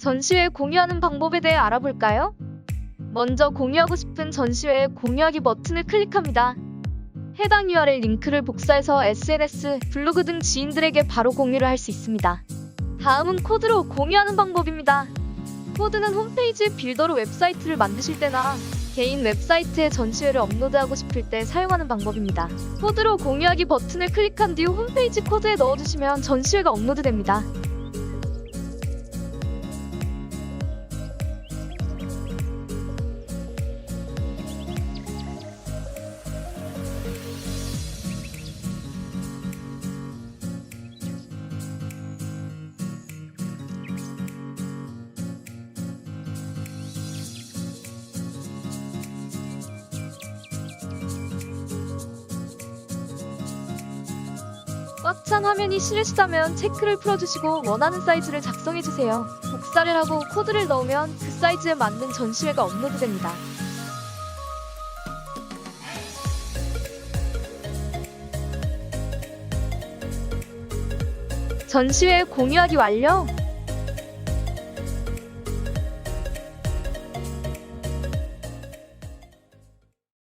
전시회 공유하는 방법에 대해 알아볼까요? 먼저 공유하고 싶은 전시회에 공유하기 버튼을 클릭합니다. 해당 URL 링크를 복사해서 SNS, 블로그 등 지인들에게 바로 공유를 할 수 있습니다. 다음은 코드로 공유하는 방법입니다. 코드는 홈페이지 빌더로 웹사이트를 만드실 때나 개인 웹사이트에 전시회를 업로드하고 싶을 때 사용하는 방법입니다. 코드로 공유하기 버튼을 클릭한 뒤 홈페이지 코드에 넣어주시면 전시회가 업로드됩니다. 꽉 찬 화면이 싫으시다면 체크를 풀어주시고 원하는 사이즈를 작성해주세요. 복사를 하고 코드를 넣으면 그 사이즈에 맞는 전시회가 업로드됩니다. 전시회 공유하기 완료!